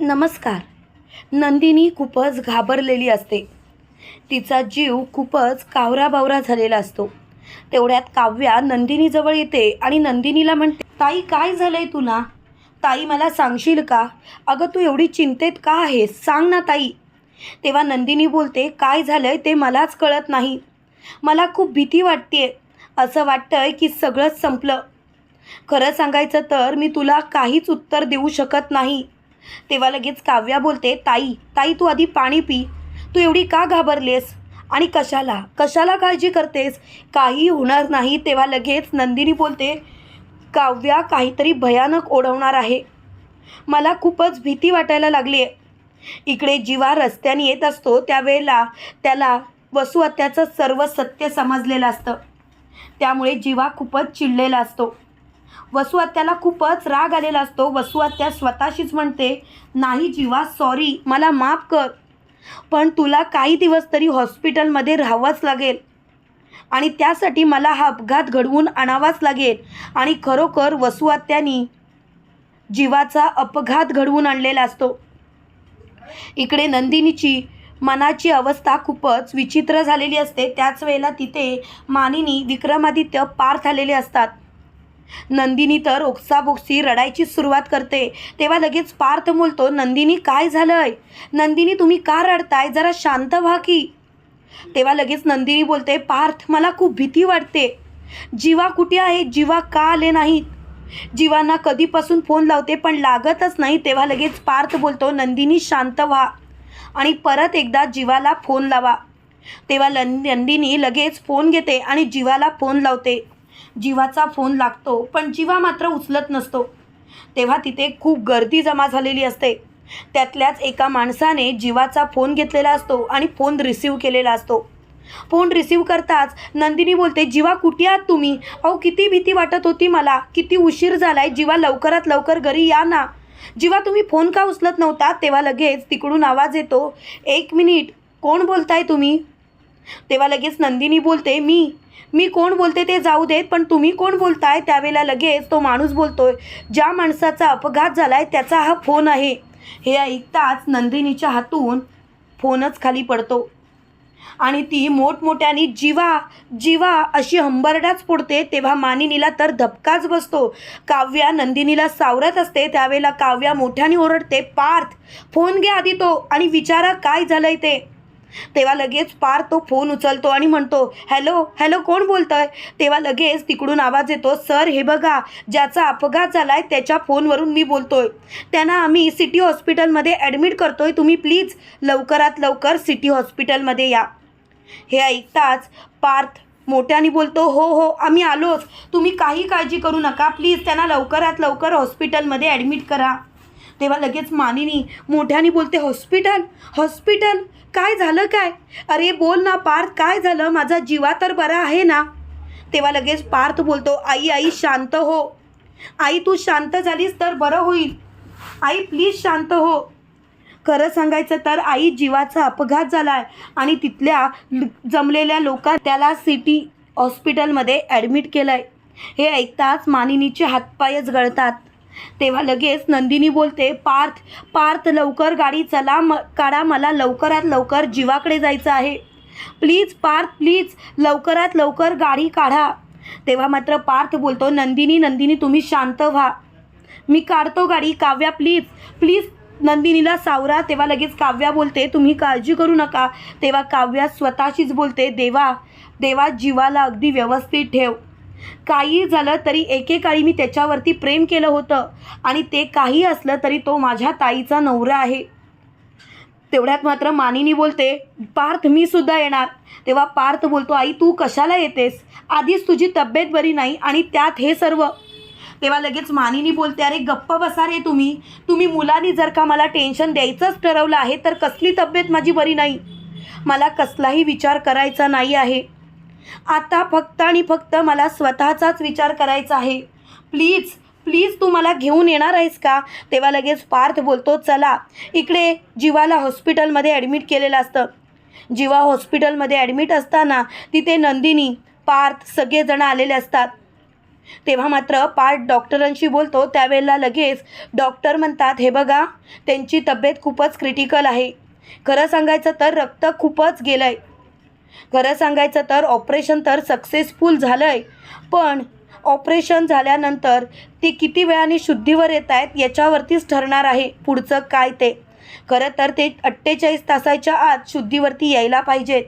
नमस्कार. नंदिनी खूपच घाबरलेली असते. तिचा जीव खूपच कावराबावरा झालेला असतो. तेवढ्यात काव्या नंदिनीजवळ येते आणि नंदिनीला म्हणते ताई काय झालंय तुला? ताई मला सांगशील का? अगं तू एवढी चिंतेत का आहेस? सांग ना ताई. तेव्हा नंदिनी बोलते काय झालंय ते मलाच कळत नाही. मला खूप भीती वाटते असं वाटतंय की सगळंच संपलं. खरं सांगायचं तर मी तुला काहीच उत्तर देऊ शकत नाही. तेव्हा लगेच काव्या बोलते ताई ताई तू आधी पाणी पी. तू एवढी का घाबरलेस? आणि कशाला? कशाला काळजी करतेस? काही होणार नाही. तेव्हा लगेच नंदिनी बोलते काव्या काहीतरी भयानक ओढवणार आहे. मला खूपच भीती वाटायला लागली आहे. इकडे जीवा रस्त्याने येत असतो त्यावेळेला त्याला वसुहत्याचं सर्व सत्य समजलेलं असतं. त्यामुळे जीवा खूपच चिडलेला असतो. वसुआत्याला खूपच राग आलेला असतो. वसुआत्या स्वतःशीच म्हणते नाही जीवा सॉरी मला माफ कर. पण तुला काही दिवस तरी हॉस्पिटलमध्ये राहावंच लागेल. आणि त्यासाठी मला हा अपघात घडवून आणावाच लागेल. आणि खरोखर वसुआत्यानी जीवाचा अपघात घडवून आणलेला असतो. इकडे नंदिनीची मनाची अवस्था खूपच विचित्र झालेली असते. त्याच वेळेला तिथे मानिनी विक्रमादित्य पार झालेले असतात. नंदिनी तर ओक्साबोक्सी रडायची सुरुवात करते. तेव्हा लगेच पार्थ बोलतो नंदिनी काय झालंय? नंदिनी तुम्ही का रडताय? जरा शांत व्हा की. तेव्हा लगेच नंदिनी बोलते पार्थ मला खूप भीती वाटते. जीवा कुठे आहे? जीवा का आले नाहीत? जीवांना कधीपासून फोन लावते पण लागतच नाही. तेव्हा लगेच पार्थ बोलतो नंदिनी शांत व्हा आणि परत एकदा जीवाला फोन लावा. तेव्हा लं नंदिनी लगेच फोन घेते आणि जीवाला फोन लावते. जीवाचा फोन लागतो पण जीवा मात्र उचलत नसतो. तेव्हा तिथे खूप गर्दी जमा झालेली असते. त्यातल्याच एका माणसाने जीवाचा फोन घेतलेला असतो आणि फोन रिसीव केलेला असतो. फोन रिसीव करताच नंदिनी बोलते जीवा कुठे आहात तुम्ही? अहो किती भीती वाटत होती मला. किती उशीर झालाय. जीवा लवकरात लवकर घरी या ना. जीवा तुम्ही फोन का उचलत नव्हता? तेव्हा लगेच तिकडून आवाज येतो एक मिनिट. कोण बोलताय तुम्ही? तेव्हा लगेच नंदिनी बोलते मी मी कोण बोलते ते जाऊ देत पण तुम्ही कोण बोलताय? त्यावेळेला लगेच तो माणूस बोलतोय ज्या माणसाचा अपघात झालाय त्याचा हा फोन आहे. हे ऐकताच नंदिनीच्या हातून फोनच खाली पडतो. आणि ती मोठमोठ्याने जीवा जीवा अशी हंबरडाच फोडते. तेव्हा मानिनीला तर धपकाच बसतो. काव्या नंदिनीला सावरत असते. त्यावेळेला काव्या मोठ्याने ओरडते पार्थ फोन घे आधी तो आणि विचारा काय झालंय ते. तेव्हा लगेच पार तो फोन उचलतो आणि म्हणतो हॅलो हॅलो कोण बोलतंय? तेव्हा लगेच तिकडून आवाज येतो सर हे बघा ज्याचा अपघात झालाय त्याच्या फोनवरून मी बोलतोय. त्यांना आम्ही सिटी हॉस्पिटलमध्ये ॲडमिट करतोय तुम्ही प्लीज लवकरात लवकर सिटी हॉस्पिटलमध्ये या. हे ऐकताच पार्थ मोठ्याने बोलतो हो हो आम्ही आलोच. तुम्ही काही काळजी करू नका. प्लीज त्यांना लवकरात लवकर हॉस्पिटलमध्ये ॲडमिट करा. तेव्हा लगेच मानिनी मोठ्याने बोलते हॉस्पिटल? हॉस्पिटल? काय झालं काय? अरे बोल ना पार्थ काय झालं? माझा जीवा तर बरा आहे ना? तेव्हा लगेच पार्थ बोलतो आई आई शांत हो. आई तू शांत झालीस तर बरं होईल. आई प्लीज शांत हो. खरं सांगायचं तर आई जीवाचा अपघात झाला आहे आणि तिथल्या जमलेल्या लोकां त्याला सिटी हॉस्पिटलमध्ये ॲडमिट केलं आहे हे ऐकताच मानिनीचे हातपायच गळतात. तेव्हा लगेच नंदिनी बोलते पार्थ पार्थ लवकर गाडी चला म काढा मला लवकरात लवकर जीवाकडे जायचं आहे. प्लीज पार्थ प्लीज लवकरात लवकर गाडी काढा. तेव्हा मात्र पार्थ बोलतो नंदिनी नंदिनी तुम्ही शांत व्हा. मी काढतो गाडी काव्या प्लीज प्लीज. नंदिनीला सावरा तेव्हा लगेच काव्या बोलते तुम्ही काळजी करू नका. तेव्हा काव्या स्वतःशीच बोलते देवा देवा जीवाला अगदी व्यवस्थित ठेव. काही झालं तरी एकेकाळी मी त्याच्यावरती प्रेम केलं होतं. आणि ते काही असलं तरी तो माझ्या ताईचा नवरा आहे. तेवढ्यात मात्र मानिनी बोलते पार्थ मी सुद्धा येणार. तेव्हा पार्थ बोलतो आई तू कशाला येतेस? आधीच तुझी तब्येत बरी नाही आणि त्यात हे सर्व. तेव्हा लगेच मानिनी बोलते अरे गप्प बसा रे तुम्ही. तुम्ही मुलांनी जर का मला टेन्शन द्यायचंच ठरवलं आहे तर कसली तब्येत माझी बरी नाही? मला कसलाही विचार करायचा नाही आहे. आता फक्त आणि फक्त मला स्वतःचाच विचार करायचा आहे. प्लीज प्लीज तू मला घेऊन येणार आहेस का? तेव्हा लगेच पार्थ बोलतो चला. इकडे जीवाला हॉस्पिटलमध्ये ॲडमिट केलेलं असतं. जीवा हॉस्पिटलमध्ये ॲडमिट असताना तिथे नंदिनी पार्थ सगळेजण आलेले असतात. तेव्हा मात्र पार्थ डॉक्टरांशी बोलतो त्यावेळेला लगेच डॉक्टर म्हणतात हे बघा त्यांची तब्येत खूपच क्रिटिकल आहे. खरं सांगायचं तर रक्त खूपच गेलं आहे खरं सांगायचं तर ऑपरेशन तर सक्सेसफुल झालं आहे पण ऑपरेशन झाल्यानंतर ते किती वेळाने शुद्धीवर येत आहेत याच्यावरतीच ठरणार आहे पुढचं काय ते. खरं तर ते अठ्ठेचाळीस तासाच्या आत शुद्धीवरती यायला पाहिजेत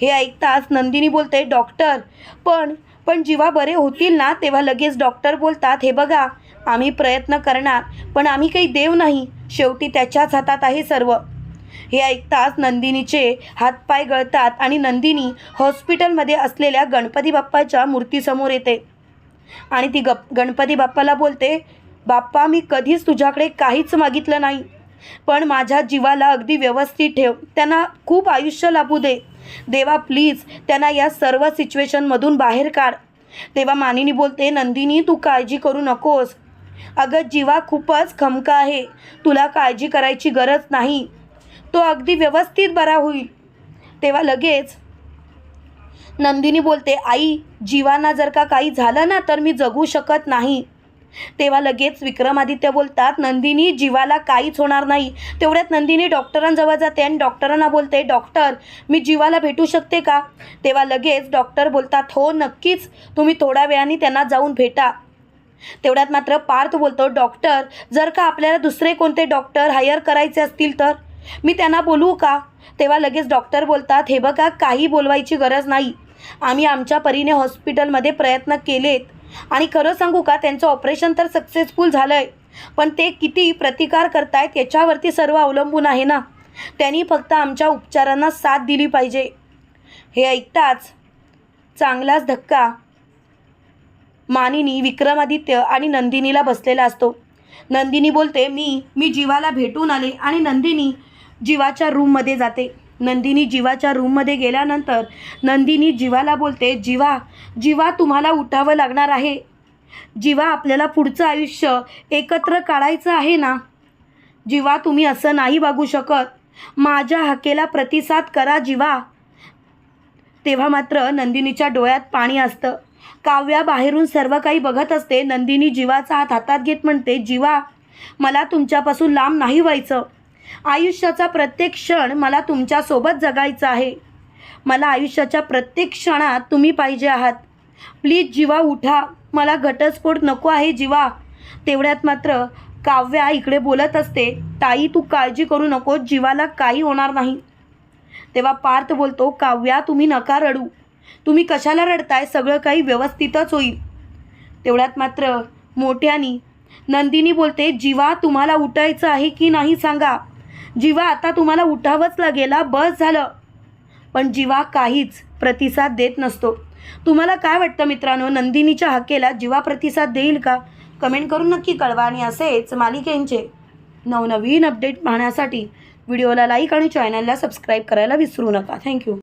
हे ऐकताच नंदिनी बोलते डॉक्टर पण पण जेव्हा बरे होतील ना तेव्हा लगेच डॉक्टर बोलतात हे बघा आम्ही प्रयत्न करणार पण आम्ही काही देव नाही. शेवटी त्याच्याच हातात आहे सर्व. हे ऐकताच नंदिनीचे हातपाय गळतात आणि नंदिनी हॉस्पिटलमध्ये असलेल्या गणपती बाप्पाच्या मूर्तीसमोर येते. आणि ती गप गणपती बाप्पाला बोलते बाप्पा मी कधीच तुझ्याकडे काहीच मागितलं नाही. पण माझ्या जीवाला अगदी व्यवस्थित ठेव. त्यांना खूप आयुष्य लाभू दे. देवा प्लीज त्यांना या सर्व सिच्युएशनमधून बाहेर काढ. तेव्हा मानिनी बोलते नंदिनी तू काळजी करू नकोस. अगं जीवा खूपच खमका आहे. तुला काळजी करायची गरज नाही. तो अगदी व्यवस्थित बरा होईल. तेव्हा लगेच नंदिनी बोलते आई जीवाना जर का काही झालं ना तर मी जगू शकत नाही. तेव्हा लगेच विक्रमादित्य बोलतात नंदिनी जीवाला काहीच होणार नाही. तेवढ्यात नंदिनी डॉक्टरांजवळ जाते आणि डॉक्टरांना बोलते डॉक्टर मी जीवाला भेटू शकते का? तेव्हा लगेच डॉक्टर बोलतात हो नक्कीच. तुम्ही थोड्या वेळाने त्यांना जाऊन भेटा. तेवढ्यात मात्र पार्थ बोलतो डॉक्टर जर का आपल्याला दुसरे कोणते डॉक्टर हायर करायचे असतील तर? मी त्यांना बोलवू का? तेव्हा लगेच डॉक्टर बोलतात हे बघा काही बोलवायची गरज नाही. आम्ही आमच्या परीने हॉस्पिटलमध्ये प्रयत्न केलेत. आणि खरं सांगू का त्यांचं ऑपरेशन तर सक्सेसफुल झालं आहे पण ते किती प्रतिकार करतायत याच्यावरती सर्व अवलंबून आहे ना. त्यांनी फक्त आमच्या उपचारांना साथ दिली पाहिजे. हे ऐकताच चांगलाच धक्का मानिनी विक्रमादित्य आणि नंदिनीला बसलेला असतो. नंदिनी बोलते मी मी जीवाला भेटून आले आणि नंदिनी जीवाच्या रूममध्ये जाते. नंदिनी जीवाच्या रूममध्ये गेल्यानंतर नंदिनी जीवाला बोलते जीवा जीवा तुम्हाला उठावं लागणार आहे. जीवा आपल्याला पुढचं आयुष्य एकत्र काढायचं आहे ना? जीवा तुम्ही असं नाही वागू शकत. माझ्या हाकेला प्रतिसाद करा जीवा. तेव्हा मात्र नंदिनीच्या डोळ्यात पाणी असतं. काव्या बाहेरून सर्व काही बघत असते. नंदिनी जीवाचा हात हातात घेत म्हणते जीवा मला तुमच्यापासून लांब नाही व्हायचं. आयुष्याचा प्रत्येक क्षण मला तुमच्यासोबत जगायचा आहे. मला आयुष्याच्या प्रत्येक क्षणात तुम्ही पाहिजे आहात. प्लीज जीवा उठा. मला घटस्फोट नको आहे जीवा. तेवढ्यात मात्र काव्या इकडे बोलत असते ताई तू काळजी करू नको जीवाला काही होणार नाही. तेव्हा पार्थ बोलतो काव्या तुम्ही नका रडू. तुम्ही कशाला रडताय? सगळं काही व्यवस्थितच होईल. तेवढ्यात मात्र मोठ्यानी नंदिनी बोलते जीवा तुम्हाला उठायचं आहे की नाही सांगा. जीवा आता तुम्हाला उठावंच लागेल बस झालं. पण जीवा काहीच प्रतिसाद देत नसतो. तुम्हाला काय वाटतं मित्रांनो? नंदिनीच्या हाकेला जीवा प्रतिसाद देईल का? कमेंट करून नक्की कळवा आणि असेच मालिकेंचे नवनवीन अपडेट पाहण्यासाठी व्हिडिओला लाईक आणि चॅनलला सबस्क्राईब करायला विसरू नका. थँक्यू.